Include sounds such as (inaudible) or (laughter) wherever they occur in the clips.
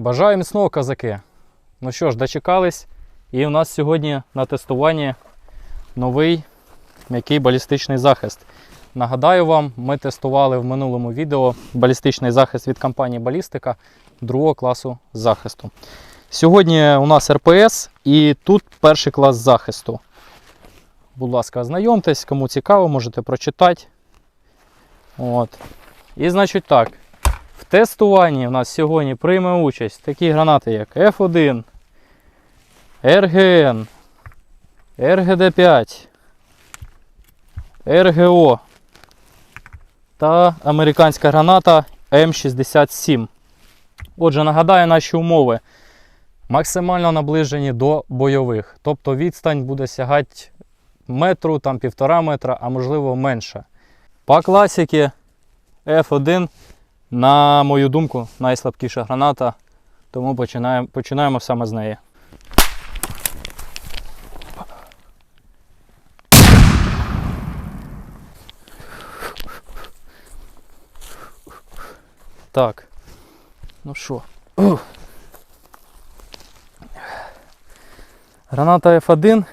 Бажаю міцного казаки. Ну що ж, дочекались. І у нас сьогодні на тестуванні новий м'який балістичний захист. Нагадаю вам, ми тестували в минулому відео балістичний захист від компанії Балістика другого класу захисту. Сьогодні у нас РПС і тут перший клас захисту. Будь ласка, ознайомтесь, кому цікаво, можете прочитати. От. І значить так. В тестуванні у нас сьогодні прийме участь такі гранати, як F1, РГН, РГД5, РГО та американська граната М67. Отже, нагадаю наші умови. Максимально наближені до бойових. Тобто відстань буде сягати метру, там півтора метра, а можливо менше. По класіки F1 на мою думку, найслабкіша граната, тому починаємо, починаємо саме з неї. Так. Ну що. Граната F1.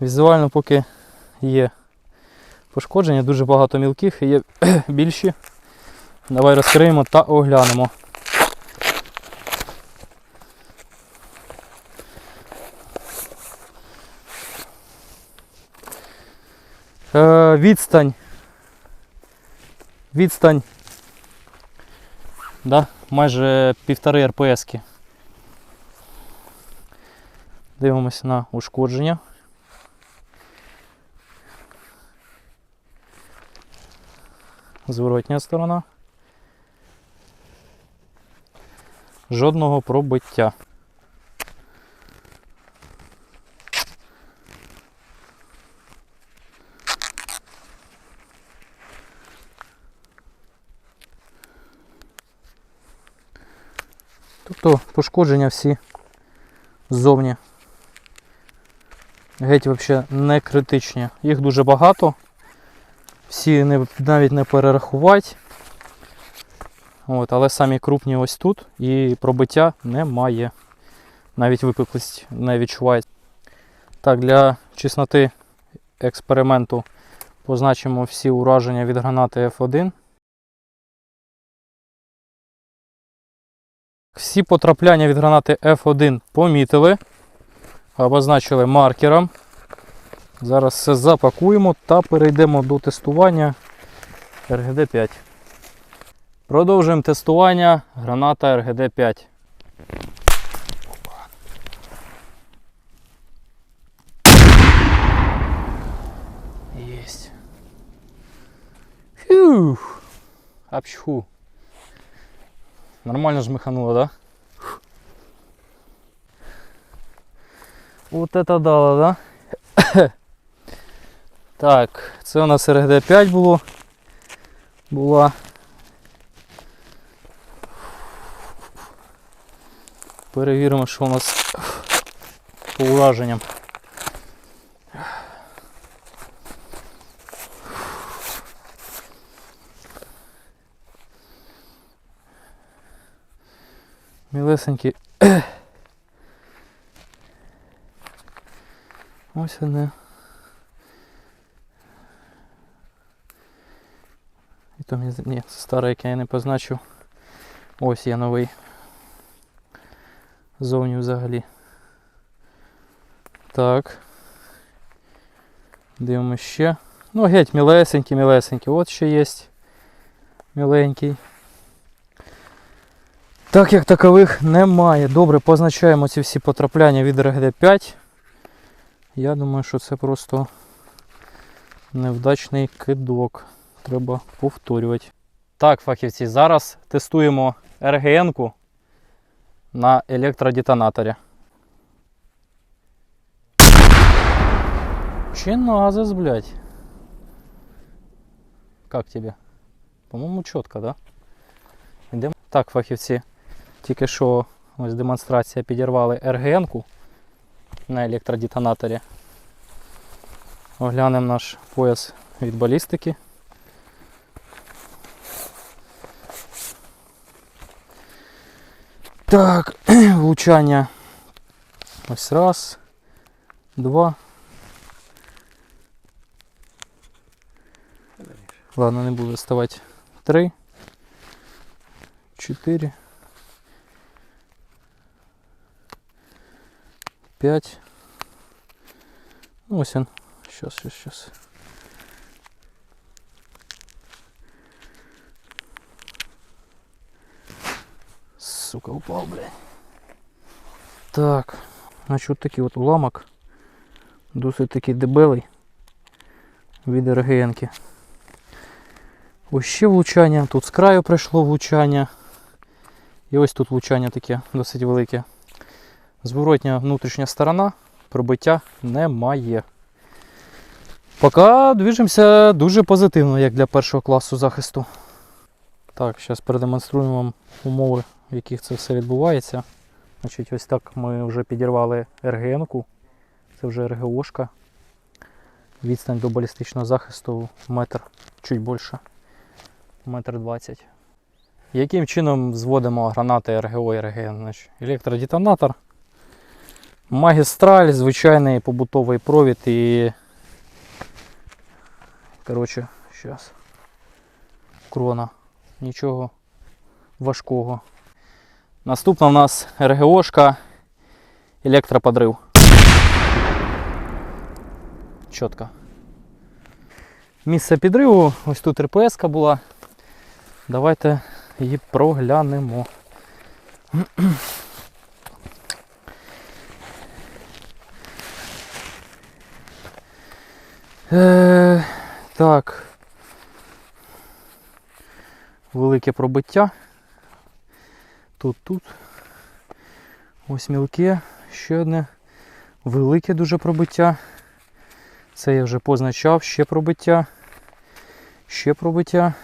Візуально поки є пошкодження, дуже багато мілких є (clears throat) більші. Давай розкриємо та оглянемо. Е, відстань. Відстань. Да, майже півтори РПСки. Дивимося на ушкодження. Зворотня сторона. Жодного пробиття. Тобто пошкодження всі ззовні. Геть взагалі не критичні. Їх дуже багато. Всі не, навіть не перерахувати. От, але самі крупні ось тут і пробиття немає. Навіть випеклість не відчувається. Так, для чесноти експерименту позначимо всі ураження від гранати F1. Всі потрапляння від гранати F1 помітили, обозначили маркером. Зараз все запакуємо та перейдемо до тестування РГД-5. Продовжуємо тестування граната РГД-5. Єсть. Фух. Апчху. Нормально жмихануло, да? Вот это дало, да? (coughs) Так, це у нас РГД-5 було. Була. Перевіримо, що у нас по ураженням. Мілесенькі. Ось вони. І то мені ні, це старе, я не позначив. Ось є новий. Зовні взагалі. Так. Дивимося ще. Ну, геть мілесенький, мілесенький. От ще є. Міленький. Так як такових немає. Добре, позначаємо ці всі потрапляння від РГД-5. Я думаю, що це просто невдачний кидок. Треба повторювати. Так, фахівці, зараз тестуємо РГН-ку на електродетонаторі. Чиназис, блядь. Как тебе? По-моєму, чітко, да? Йдемо. Так, фахівці. Тільки що ось демонстрація підірвали РГН-ку на електродетонаторі. Оглянемо наш пояс від балістики. Так, (clears throat) влучання. Ось раз, два. Ладно, не буду вставати. Три. Чотири. П'ять. Ну, Ось він. Щас, щас, щас. Сука, упал, блядь. Так, значить от такий от уламок. Досить такий дебелий від РГНки. Ось ще влучання, тут з краю прийшло влучання. І ось тут влучання таке досить велике. Зворотня внутрішня сторона, пробиття немає. Поки движемося дуже позитивно, як для першого класу захисту. Так, зараз продемонструємо вам умови, в яких це все відбувається. Значить, ось так ми вже підірвали РГН-ку. Це вже РГОшка. Відстань до балістичного захисту метр, чуть більше. Метр двадцять. Яким чином зводимо гранати РГО і РГН? Значить, електродетонатор, магістраль, звичайний побутовий провід і. Коротше, зараз. Крона. Нічого важкого. Наступна в нас РГОшка, електроподрив. Чітко. Місце підриву, ось тут РПС була. Давайте її проглянемо. Е, так. Велике пробиття. Тут, тут. Ось мілке, ще одне велике дуже пробиття. Це я вже позначав, ще пробиття, ще пробиття.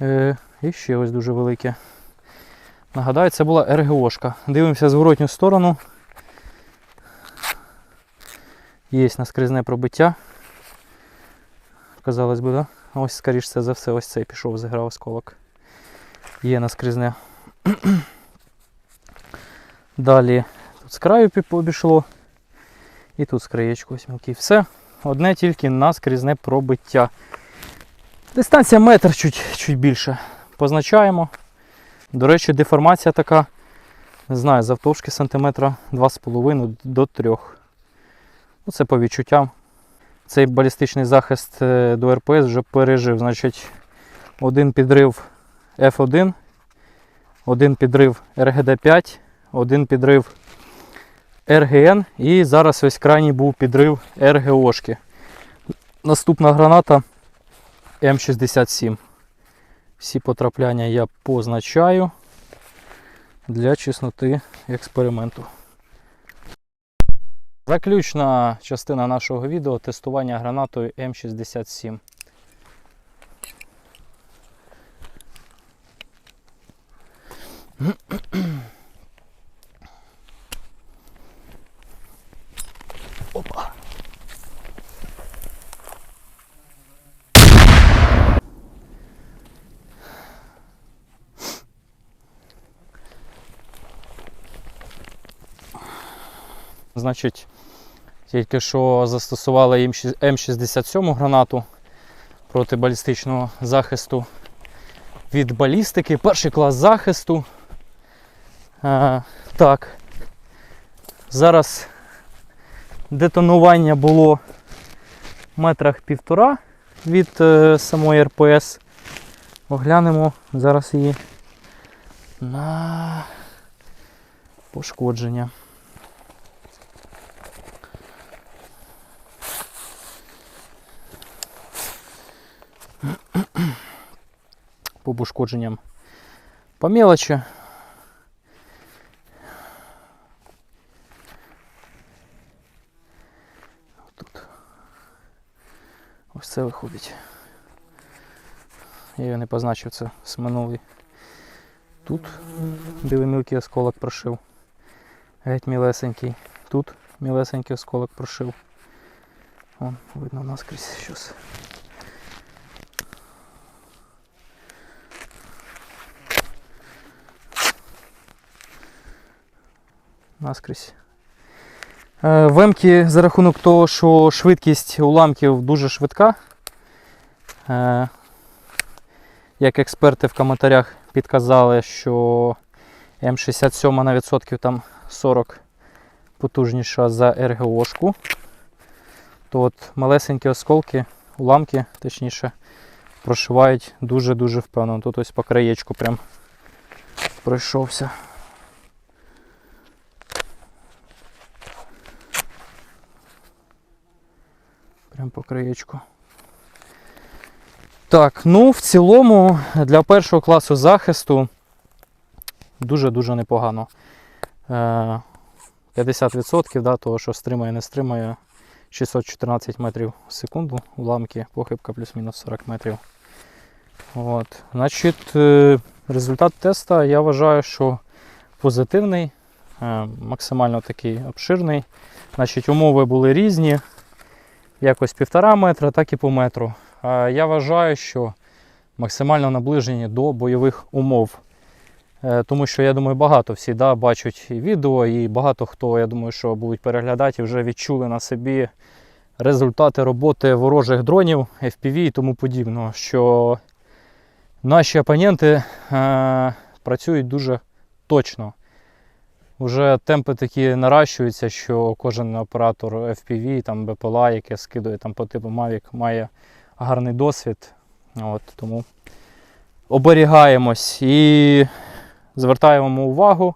Е, і ще ось дуже велике. Нагадаю, це була РГОшка. Дивимося зворотню сторону. Є наскрізне пробиття. Казалось би, да? Ось, скоріш за все, ось цей пішов, зіграв осколок. Є наскрізне. Далі тут з краю обійшло. І тут з краєчку ось мілкий. Все. Одне тільки наскрізне пробиття. Дистанція метр чуть, чуть більше. Позначаємо. До речі, деформація така, не знаю, завтовшки сантиметра 2,5 до 3. Ну, це по відчуттям. Цей балістичний захист е, до РПС вже пережив. Значить, один підрив F1, один підрив РГД-5, один підрив РГН і зараз ось крайній був підрив РГОшки. Наступна граната М67. Всі потрапляння я позначаю для чесноти експерименту. Заключна частина нашого відео тестування гранатою М67. Значить, тільки що застосували М67 гранату проти балістичного захисту від балістики. Перший клас захисту. А, так. Зараз детонування було в метрах півтора від е, самої РПС. Оглянемо зараз її на пошкодження. По пошкодженням по мелочі. Тут ось це виходить. Я його не позначив, це з минулий. Тут білий мілкий осколок прошив. Геть мілесенький. Тут мілесенький осколок прошив. Вон, видно наскрізь щось. Наскрізь. Е, Вемки за рахунок того, що швидкість уламків дуже швидка. Е, Як експерти в коментарях підказали, що М67 на відсотків там 40 потужніша за РГОшку, то от малесенькі осколки, уламки, точніше, прошивають дуже-дуже впевнено. Тут ось по краєчку прям пройшовся. По краєчку. Так, ну в цілому для першого класу захисту дуже-дуже непогано. Е, 50% да, того, що стримає, не стримає 614 метрів в секунду уламки, похибка плюс-мінус 40 метрів. От. Значить, е, результат теста я вважаю, що позитивний, е, максимально такий обширний. Значить, умови були різні, якось півтора метра, так і по метру. Я вважаю, що максимально наближені до бойових умов. Е, Тому що я думаю, багато всі да, бачать і відео, і багато хто, я думаю, що будуть переглядати і вже відчули на собі результати роботи ворожих дронів, FPV і тому подібного. Що наші опоненти е, працюють дуже точно. Уже темпи такі наращуються, що кожен оператор FPV, там БПЛА, яке скидує там по типу Mavic, має гарний досвід. От, тому оберігаємось і звертаємо увагу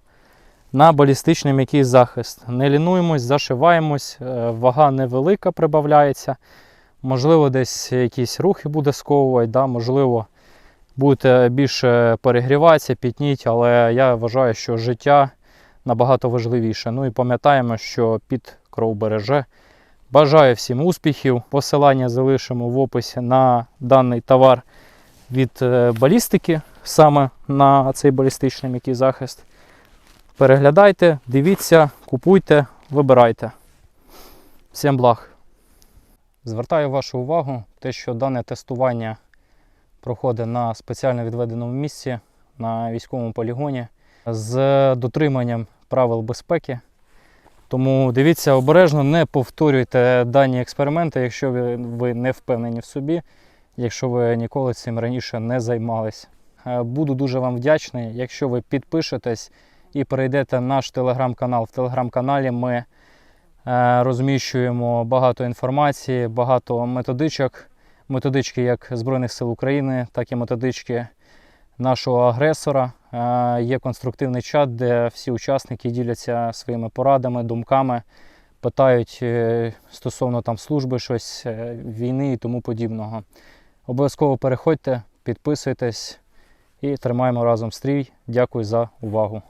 на балістичний м'який захист. Не лінуємось, зашиваємось, е, вага невелика прибавляється. Можливо, десь якісь рухи буде сковувати, да? можливо, будете більше перегріватися, пітніть, але я вважаю, що життя набагато важливіше. Ну і пам'ятаємо, що під кров береже. Бажаю всім успіхів. Посилання залишимо в описі на даний товар від е, балістики, саме на цей балістичний м'який захист. Переглядайте, дивіться, купуйте, вибирайте. Всім благ! Звертаю вашу увагу, те, що дане тестування проходить на спеціально відведеному місці на військовому полігоні з дотриманням правил безпеки. Тому дивіться обережно, не повторюйте дані експерименти, якщо ви, ви не впевнені в собі, якщо ви ніколи цим раніше не займались. Е, Буду дуже вам вдячний, якщо ви підпишетесь і перейдете в наш телеграм-канал. В телеграм-каналі ми е, розміщуємо багато інформації, багато методичок. Методички як Збройних сил України, так і методички нашого агресора. Е, Є конструктивний чат, де всі учасники діляться своїми порадами, думками, питають е, стосовно там служби, щось, е, війни і тому подібного. Обов'язково переходьте, підписуйтесь і тримаємо разом стрій. Дякую за увагу.